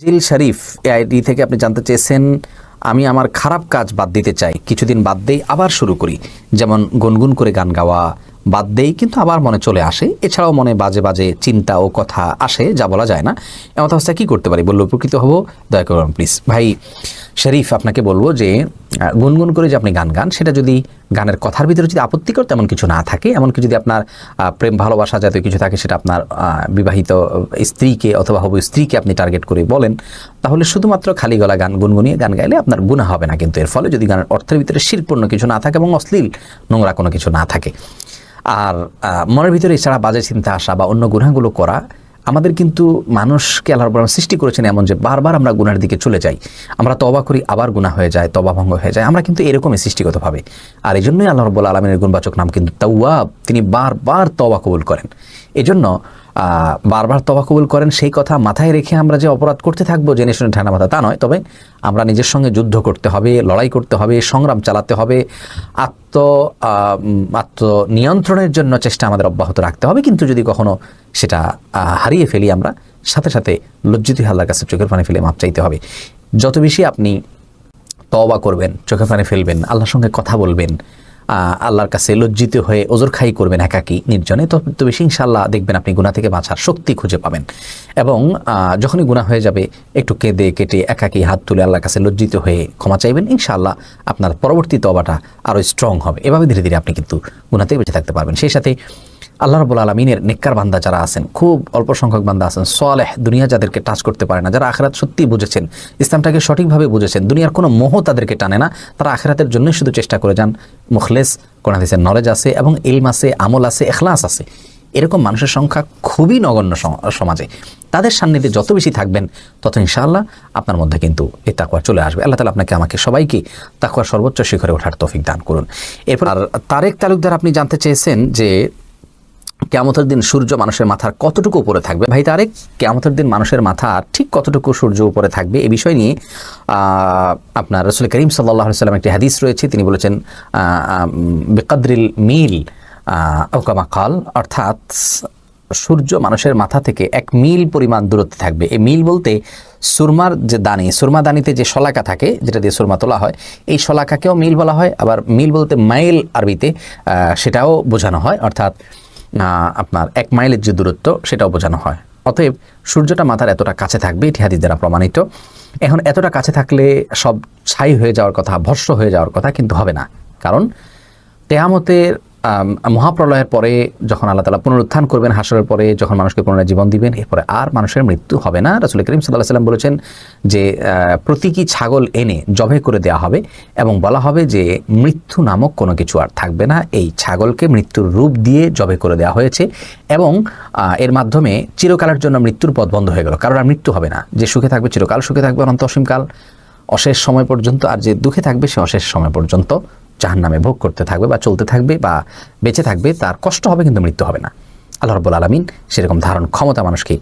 জিল শরীফ ID থেকে আপনি জানতে চেয়েছেন, আমি আমার খারাপ কাজ বাদ দিতে চাই। কিছুদিন বাদ দেই আবার শুরু করি। যেমন গুনগুন করে গান গাওয়া বাদ দেই, কিন্তু আবার মনে চলে আসে। এছাড়াও মনে বাজে বাজে চিন্তা ও কথা আসে, যা বলা যায় না। এমন অবস্থায় কী করতে পারি? বললে, উপকৃত হব? দয়া করুন প্লিজ ভাই, শরীফ, আপনাকে বলব যে গুনগুন করে যে আপনি গান গান, সেটা যদি গানের কথার ভিতরে যদি আপত্তিকর তেমন কিছু না থাকে, এমনকি যদি আপনার প্রেম, ভালোবাসা জাতীয় কিছু থাকে, সেটা আপনার বিবাহিত স্ত্রীকে অথবা হবু স্ত্রীকে আপনি টার্গেট করে বলেন, তাহলে শুধুমাত্র খালি গলা গান গুনগুনিয়ে গান গাইলে আপনার গুণা হবে না। কিন্তু এর ফলে যদি গানের অর্থের ভিতরে শিরপূর্ণ কিছু না থাকে এবং অশ্লীল নোংরা কোনো কিছু না থাকে আর মনের ভিতরে এছাড়া বাজে চিন্তা আসা বা অন্য গুণাগুলো করা, আমাদের কিন্তু মানুষকে আল্লাহ রাব্বুল আলামিন সৃষ্টি করেছেন এমন যে বারবার আমরা গুনার দিকে চলে যাই। আমরা তবা করি, আবার গুণা হয়ে যায় তবা ভঙ্গ হয়ে যায়। আমরা কিন্তু এরকমই সৃষ্টিগতভাবে। আর এই জন্যই আল্লাহ রব্বুল আলমিনের গুণবাচক নাম কিন্তু তাওয়াব। তিনি বারবার তবা কবুল করেন। এজন্য বারবার তবা কবুল করেন সেই কথা মাথায় রেখে আমরা যে অপরাধ করতে থাকব জেনে শুনে ঠান্ডা মাথা তা নয়। তবে আমরা নিজের সঙ্গে যুদ্ধ করতে হবে লড়াই করতে হবে সংগ্রাম চালাতে হবে আত্ম আহ, উম, আত্মনিয়ন্ত্রণের জন্য চেষ্টা আমাদের অব্যাহত রাখতে হবে। কিন্তু যদি কখনো সেটা হারিয়ে ফেলি আমরা সাথে সাথে লজ্জিত আল্লাহর কাছে চোখের পানি ফেলে মাপ চাইতে হবে। যত বেশি আপনি তওবা করবেন চোখে পানি ফেলবেন আল্লাহর সঙ্গে কথা বলবেন আল্লাহর কাছে লজ্জিত হয়ে ওজোর খাই করবেন একাকি, নির্জনে। তো বেশি ইনশাল্লাহ দেখবেন আপনি গুণা থেকে বাঁচার শক্তি খুঁজে পাবেন। এবং যখনই গুণা হয়ে যাবে, একটু কেঁদে কেটে একাকি হাত তুলে আল্লাহর কাছে লজ্জিত হয়ে ক্ষমা চাইবেন ইনশাল্লাহ আপনার পরবর্তী তবাটা আরও স্ট্রং হবে। এভাবে ধীরে ধীরে আপনি কিন্তু গুণা থেকে বেঁচে থাকতে পারবেন। সেই সাথে আল্লাহ রবুল আলমিনের নেককার বান্দা যারা আছেন, খুব অল্প সংখ্যক বান্দা আছেন সোয়ালেহ দুনিয়া যাদেরকে টাচ করতে পারে না, যারা আখরাত সত্যি বুঝেছেন, ইসলামটাকে সঠিকভাবে বুঝেছেন, দুনিয়ার কোনো মোহ তাদেরকে টানে না, তারা আখরাতের জন্যই শুধু চেষ্টা করে যান। মুখলেস, কোন হাদিসের নলেজ আছে এবং ইলম আছে, আমল আছে এখলাস আছে। এরকম মানুষের সংখ্যা খুবই নগণ্য সম- সমাজে। তাদের সান্নিধ্যে যত বেশি থাকবেন, তত ইনশাআল্লাহ আপনার মধ্যে কিন্তু এই তাকুয়া চলে আসবে। আল্লাহ তালা আপনাকে, আমাকে সবাইকে তাকুয়ার সর্বোচ্চ শিখরে ওঠার তৌফিক দান করুন। এরপর তারেক তালুকদার আপনি জানতে চেয়েছেন যে কেয়ামতের দিন সূর্য মানুষের মাথার কতটুকু উপরে থাকবে? ভাই তারেক কেয়ামতের দিন মানুষের মাথা ঠিক কতটুকু সূর্য উপরে থাকবে? এ বিষয় নিয়ে আপনার রসুল করিম সাল্লাহ সাল্লাম একটি হাদিস রয়েছে। তিনি বলেছেন বেকাদ্রিল মিল ওকামা কাল, অর্থাৎ সূর্য মানুষের মাথা থেকে এক মিল পরিমাণ দূরত্বে থাকবে। এই মিল বলতে সুরমার যে দানি, সুরমা দানিতে যে শলাকা থাকে, যেটা দিয়ে সুরমা তোলা হয়, এই শলাকাকেও মিল বলা হয়। আবার মিল বলতে মাইল আরবিতে সেটাও বোঝানো হয়। অর্থাৎ আপনার এক মাইলের যে দূরত্ব সেটাও বোঝানো হয়। অতএব সূর্যটা মাথার এতটা কাছে থাকবে এটি হাদিস দ্বারা প্রমাণিত। এখন এতটা কাছে থাকলে সব ছাই হয়ে যাওয়ার কথা ভস্য হয়ে যাওয়ার কথা কিন্তু হবে না। কারণ তেয়ামতের মহাপ্রলয়ের পরে যখন আল্লাহ তালা পুনরুত্থান করবেন, হাসরের পরে যখন মানুষকে পুনরায় জীবন দিবেন, এরপরে আর মানুষের মৃত্যু হবে না। রাসুল করিম সাল্লাহ সাল্লাম বলেছেন যে প্রতীকী ছাগল এনে জবে করে দেওয়া হবে এবং বলা হবে যে, মৃত্যু নামক কোনো কিছু আর থাকবে না। এই ছাগলকে মৃত্যুর রূপ দিয়ে জবে করে দেওয়া হয়েছে এবং এর মাধ্যমে চিরকালের জন্য মৃত্যুর পথ বন্ধ হয়ে গেল। কারণ আর মৃত্যু হবে না। যে সুখে থাকবে চিরকাল সুখে থাকবে অনন্ত অসীমকাল অশেষ সময় পর্যন্ত, আর যে দুঃখে থাকবে সে অশেষ সময় পর্যন্ত। জাহান নামে ভোগ করতে থাকবে বা চলতে থাকবে বা বেঁচে থাকবে, তার কষ্ট হবে কিন্তু মৃত্যু হবে না। আল্লাহ রব্বুল আলমিন সেরকম ধারণ ক্ষমতা মানুষকে